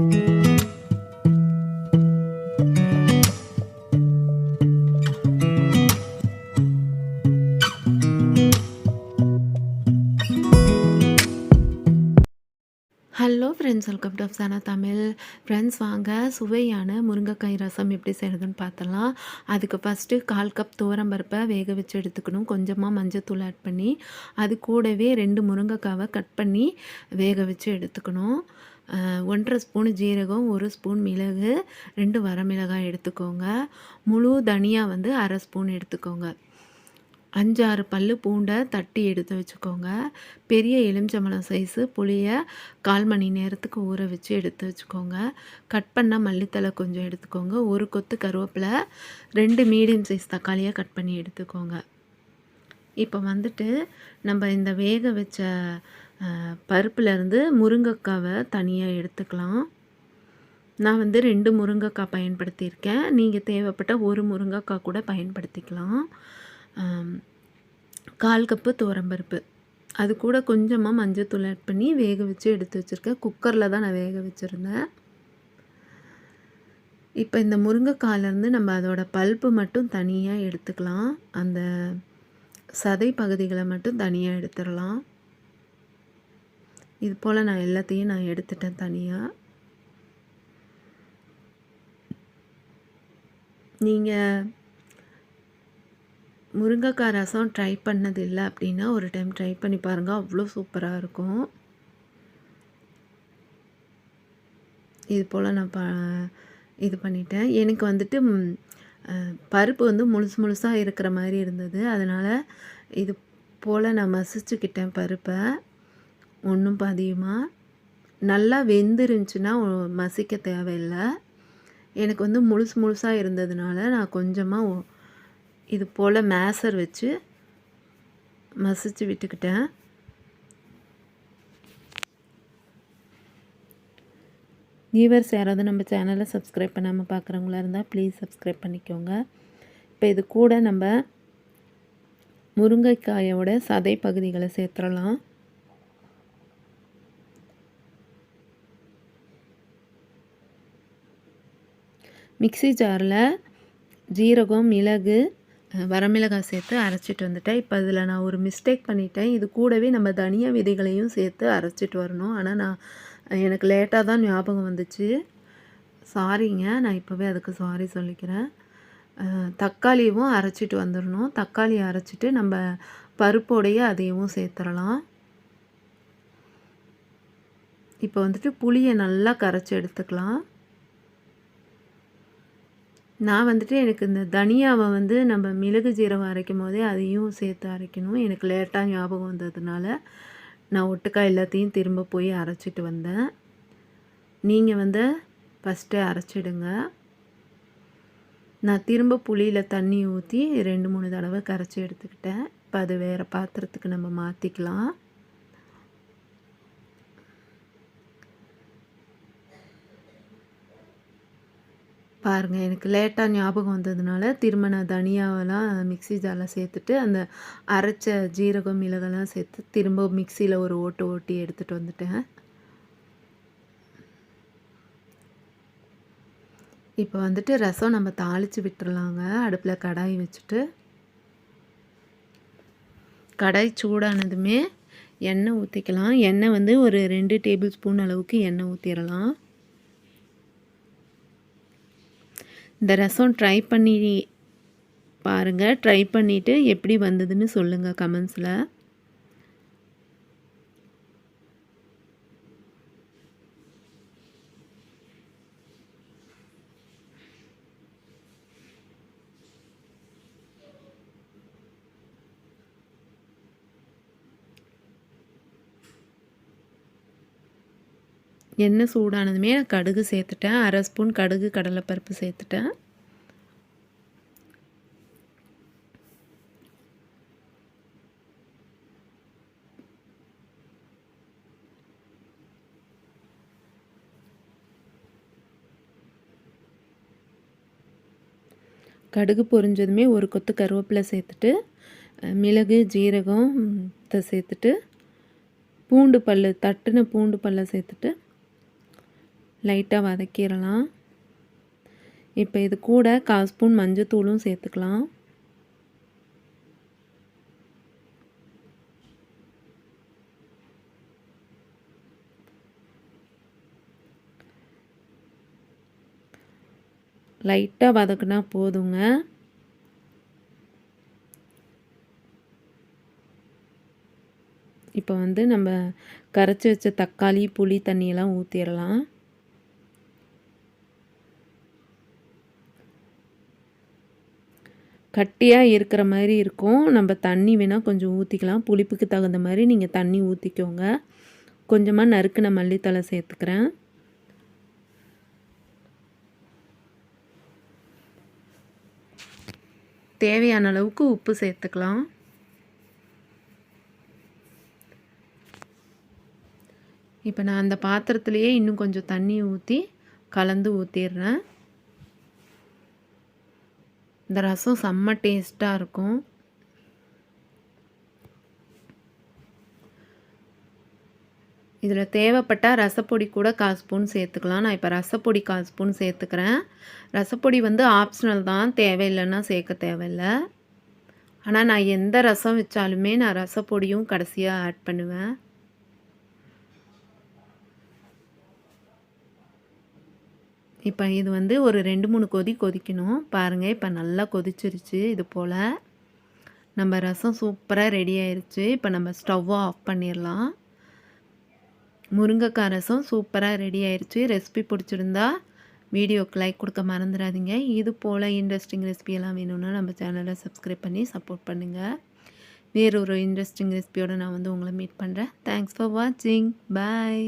Hello friends welcome to Afsana Tamil friends வாங்க. சுவையான முருங்கைக்காய் ரசம் எப்படி செய்கிறதுன்னு பார்த்தலாம் அதுக்கு ஃபஸ்ட்டு கால் கப் துவரம்பருப்பை வேக வச்சு எடுத்துக்கணும். கொஞ்சமாக மஞ்சத்தூள் ஆட் பண்ணி அது கூடவே ரெண்டு முருங்கைக்காவை கட் பண்ணி வேக வச்சு எடுத்துக்கணும். ஒன்றரை ஸ்பூன் ஜீரகம் ஒரு ஸ்பூன் மிளகு ரெண்டு வரமிளகாய் எடுத்துக்கோங்க. முழு தனியாக வந்து அரை ஸ்பூன் எடுத்துக்கோங்க. அஞ்சாறு பல் பூண்டை தட்டி எடுத்து வச்சுக்கோங்க. பெரிய எலுமிச்சம்பழம் சைஸு புளியை கால் மணி நேரத்துக்கு ஊற வச்சு எடுத்து வச்சுக்கோங்க. கட் பண்ண மல்லித்தழை கொஞ்சம் எடுத்துக்கோங்க. ஒரு கொத்து கருவேப்பிலை ரெண்டு மீடியம் சைஸ் தக்காளியாக கட் பண்ணி எடுத்துக்கோங்க. இப்போ வந்துட்டு நம்ம இந்த வேக வச்ச பருப்புலேருந்து முருங்கைக்காவை தனியாக எடுத்துக்கலாம். நான் வந்து ரெண்டு முருங்கைக்காய் பயன்படுத்தியிருக்கேன். நீங்கள் தேவைப்பட்ட ஒரு முருங்கைக்காய் கூட பயன்படுத்திக்கலாம். கால் கப்பு துவரம்பருப்பு. அது கூட கொஞ்சமாக மஞ்சத்தூள் ஆட் பண்ணி வேக வச்சு எடுத்து வச்சுருக்கேன். குக்கரில் தான் நான் வேக வச்சுருந்தேன். இப்போ இந்த முருங்கைக்காயிலேருந்து நம்ம அதோட பல்ப்பு மட்டும் தனியாக எடுத்துக்கலாம். அந்த சதை பகுதிகளை மட்டும் தனியாக எடுத்துடலாம். இது போல் நான் எல்லாத்தையும் நான் எடுத்துட்டேன் தனியாக நீங்கள் முருங்கைக்காய் ரசம் ட்ரை பண்ணது இல்லை அப்படின்னா ஒரு டைம் ட்ரை பண்ணி பாருங்கள் அவ்வளோ சூப்பராக இருக்கும். இது போல் நான் ப இது பண்ணிட்டேன். எனக்கு வந்துட்டு பருப்பு வந்து முழுசு முழுசாக இருக்கிற மாதிரி இருந்தது. அதனால் இது போல் நான் மசிச்சுக்கிட்டேன் பருப்பை. ஒன்றும் பாதியுமாக நல்லா வெந்துருந்துச்சுன்னா மசிக்க தேவையில்லை. எனக்கு வந்து முழுசு முழுசாக இருந்ததுனால நான் கொஞ்சமாக ஒ- இது போல் மேசர் வச்சு மசிச்சு விட்டுக்கிட்டேன். வியூவர்ஸ் யாராவது நம்ம சேனலை சப்ஸ்கிரைப் பண்ணாமல் பார்க்குறவங்களா இருந்தால் ப்ளீஸ் சப்ஸ்கிரைப் பண்ணிக்கோங்க. இப்போ இது கூட நம்ம முருங்கைக்காயோட சதை பகுதிகளை சேர்த்துடலாம். மிக்ஸி ஜாரில் ஜீரகம் மிளகு அஹ், வரமிளகாய் சேர்த்து அரைச்சிட்டு வந்துட்டேன். இப்போ அதில் நான் ஒரு மிஸ்டேக் பண்ணிட்டேன். இது கூடவே நம்ம தனியா விதைகளையும் சேர்த்து அரைச்சிட்டு வரணும். ஆனால் நான் எனக்கு லேட்டாக தான் ஞாபகம் வந்துச்சு. சாரிங்க நான் இப்போவே அதுக்கு சாரி சொல்லிக்கிறேன். தக்காளியும் அரைச்சிட்டு வந்துடணும். தக்காளி அரைச்சிட்டு நம்ம பருப்போடையே அதையும் சேர்த்துடலாம். இப்போ வந்துட்டு புளியை நல்லா கரைச்சி எடுத்துக்கலாம். நான் வந்துட்டு எனக்கு இந்த தனியாவை வந்து நம்ம மிளகு ஜீரகம் அரைக்கும் போதே அதையும் சேர்த்து அரைக்கணும். எனக்கு லேட்டாக ஞாபகம் வந்ததுனால. நான் ஒட்டுக்கா எல்லாத்தையும் திரும்ப போய் அரைச்சிட்டு வந்தேன். நீங்கள் வந்து ஃபஸ்ட்டு அரைச்சிடுங்க. நான் திரும்ப புளியில் தண்ணி ஊற்றி ரெண்டு மூணு தடவை கரைச்சி எடுத்துக்கிட்டேன். இப்போ அது வேறு பாத்திரத்துக்கு நம்ம மாற்றிக்கலாம் பாருங்கள் எனக்கு லேட்டாக ஞாபகம் வந்ததுனால திரும்ப நான் தனியாவெல்லாம் மிக்ஸி ஜாரில் சேர்த்துட்டு அந்த அரைச்ச ஜீரகம் மிளகெல்லாம் சேர்த்து திரும்ப மிக்சியில் ஒரு ஓட்டு ஓட்டி எடுத்துகிட்டு வந்துட்டேன். இப்போ வந்துட்டு ரசம் நம்ம தாளித்து விட்டுறலாங்க. அடுப்பில் கடாய் வச்சுட்டு. கடாய் சூடானதுமே எண்ணெய் ஊற்றிக்கலாம் எண்ணெய் வந்து ஒரு ரெண்டு டேபிள் ஸ்பூன் அளவுக்கு எண்ணெய் ஊற்றிடலாம் இந்த ரசம் ட்ரை பண்ணி பாருங்கள் ட்ரை பண்ணிவிட்டு எப்படி வந்ததுன்னு சொல்லுங்கள் கமெண்ட்ஸில் எண்ணெய் சூடானதுமே நான் கடுகு சேர்த்துட்டேன். அரை ஸ்பூன் கடுகு கடலைப்பருப்பு சேர்த்துட்டேன். கடுகு பொரிஞ்சதுமே ஒரு கொத்து கருவேப்பிலை சேர்த்துட்டு மிளகு ஜீரகம் சேர்த்துட்டு பூண்டு பல் தட்டுன பூண்டு பல்லை சேர்த்துட்டு லைட்டாக வதக்கிடலாம். இப்போ இது கூட கால் ஸ்பூன் மஞ்சத்தூளும் சேர்த்துக்கலாம். லைட்டாக வதக்குனா போதுங்க. இப்போ வந்து நம்ம கரைச்சி வச்ச தக்காளி புளி தண்ணியெல்லாம் ஊற்றிடலாம் கட்டியாக இருக்கிற மாதிரி இருக்கும். நம்ம தண்ணி வேணால் கொஞ்சம் ஊற்றிக்கலாம் புளிப்புக்கு தகுந்த மாதிரி நீங்கள் தண்ணி ஊற்றிக்கோங்க கொஞ்சமாக நறுக்கின மல்லித்தலை சேர்த்துக்கிறேன். தேவையான அளவுக்கு உப்பு சேர்த்துக்கலாம். இப்போ நான் அந்த பாத்திரத்துலேயே இன்னும் கொஞ்சம் தண்ணி ஊற்றி கலந்து ஊற்றிடுறேன் இந்த ரசம் செம்ம டேஸ்ட்டாக இருக்கும். இதில் தேவைப்பட்டால் ரசப்பொடி கூட கால் ஸ்பூன் சேர்த்துக்கலாம். நான் இப்போ ரசப்பொடி கால் ஸ்பூன் சேர்த்துக்கிறேன். ரசப்பொடி வந்து ஆப்ஷனல் தான். தேவையில்லைன்னா சேர்க்க தேவையில்லை. ஆனால் நான் எந்த ரசம் வச்சாலுமே நான் ரசப்பொடியும் கடைசியாக ஆட் பண்ணுவேன். இப்போ இது வந்து ஒரு ரெண்டு மூணு கொதி கொதிக்கணும். பாருங்கள் இப்போ நல்லா கொதிச்சிருச்சு இது போல். நம்ம ரசம் சூப்பராக ரெடி ஆயிடுச்சு இப்போ நம்ம ஸ்டவ்வை ஆஃப் பண்ணிடலாம் முருங்கைக்காய் ரசம் சூப்பராக ரெடி ஆயிடுச்சு ரெசிபி பிடிச்சிருந்தா வீடியோக்கு லைக் கொடுக்க மறந்துடாதீங்க. இது போல் இன்ட்ரெஸ்டிங் ரெசிபியெல்லாம் வேணும்னா நம்ம சேனலை சப்ஸ்கிரைப் பண்ணி சப்போர்ட் பண்ணுங்கள் வேறு ஒரு இன்ட்ரெஸ்டிங் ரெசிபியோடு நான் வந்து உங்களை மீட் பண்ணுறேன் தேங்க்ஸ் ஃபார் வாட்சிங் பாய்